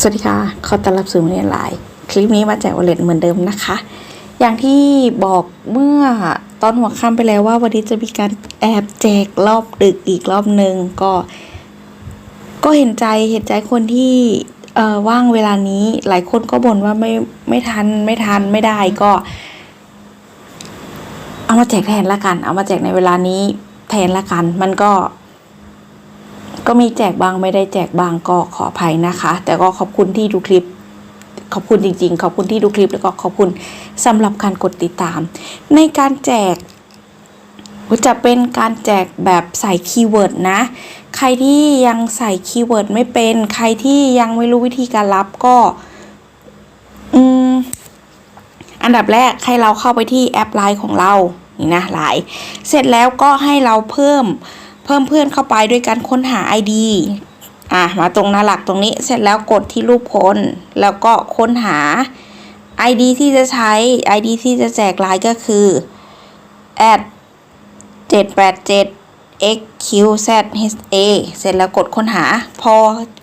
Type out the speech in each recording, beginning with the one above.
สวัสดีค่ะ ขอต้อนรับสู่เรียนไลน์คลิปนี้มาแจกวอลเล็ตเหมือนเดิมนะคะ อย่างที่บอกเมื่อตอนหัวค่ำไปแล้วว่าวันนี้จะมีการแอบแจกรอบดึกอีกรอบหนึ่งก็ ก็เห็นใจเห็นใจคนที่เอ่อว่างเวลานี้หลายคนก็บ่นว่าไม่ไม่ทันไม่ทันไม่ได้ก็ เอามาแจกแทนละกัน เอามาแจกในเวลานี้แทนละกัน มันก็ ก็มีแจกบางไม่ได้แจกบางก็ขออภัยนะคะ แต่ก็ขอบคุณที่ดูคลิป ขอบคุณจริง ๆ ขอบคุณที่ดูคลิปแล้วก็ขอบคุณสำหรับการกดติดตาม ในการแจกจะเป็นการแจกแบบใส่คีย์เวิร์ดนะ ใครที่ยังใส่คีย์เวิร์ดไม่เป็น ใครที่ยังไม่รู้วิธีการรับก็อืมอันดับแรกให้เราเข้าไปที่แอปไลน์ของเรา นี่นะไลน์เสร็จแล้วก็ให้เราเพิ่ม เพิ่มเพื่อนเข้าไปด้วยการค้นหา ID อะมาตรงหน้าหลักตรงนี้เสร็จแล้วกดที่รูปคน แล้วก็ค้นหา ID ที่จะใช้ ID ที่จะแจกไลน์ก็คือ at 787 xqzha เสร็จแล้วกดค้นหา พอ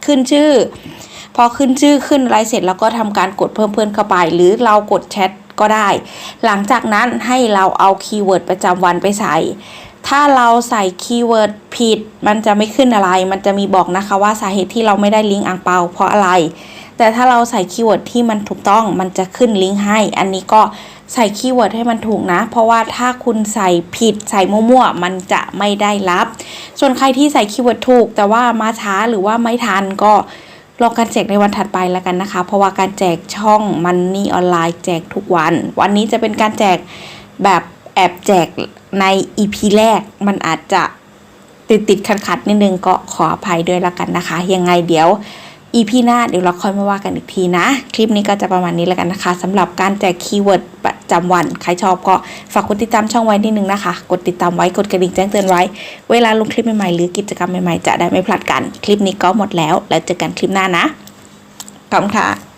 ขึ้นชื่อ พอขึ้นชื่อขึ้นอะไรเสร็จแล้วก็ทำการกดเพิ่มเพื่อนเข้าไป หรือเรากดแชท ก็ได้ หลังจากนั้นให้เราเอาคีย์เวิร์ดประจำวันไปใส่ ถ้าเราใส่คีย์เวิร์ดผิด มันจะไม่ขึ้นอะไร มันจะมีบอกนะคะว่าสาเหตุที่เราไม่ได้ลิงก์อ่างเปาเพราะอะไร แต่ถ้าเราใส่คีย์เวิร์ดที่มันถูกต้อง มันจะขึ้นลิงก์ให้ อันนี้ก็ใส่คีย์เวิร์ดให้มันถูกนะ เพราะว่าถ้าคุณใส่ผิดใส่มั่วๆ มันจะไม่ได้รับ ส่วนใครที่ใส่คีย์เวิร์ดถูก แต่ว่ามาช้าหรือว่าไม่ทันก็ รอการแจกในวันถัดไปแล้วกันนะคะ เพราะว่าการแจกช่องมันนี่ออนไลน์แจกทุกวัน วันนี้จะเป็นการแจกแบบแอบแจกใน EP แรกมันอาจจะติดติดขัดขัดๆนิดนึงก็ขออภัยด้วยละกันนะคะ ยังไงเดี๋ยว EP หน้าเดี๋ยวเราค่อยมาว่ากันอีกทีนะ คลิปนี้ก็จะประมาณนี้แล้วกันนะคะสำหรับการแจกคีย์เวิร์ดประ จำวัน ใครชอบก็ฝากกดติดตามช่องไว้นิดนึงนะคะ กดติดตามไว้กดกระดิ่งแจ้งเตือนไว้ เวลาลงคลิปใหม่ๆหรือกิจกรรมใหม่ๆจะได้ไม่พลาดกัน คลิปนี้ก็หมดแล้ว แล้วเจอกันคลิปหน้านะขอบคุณค่ะ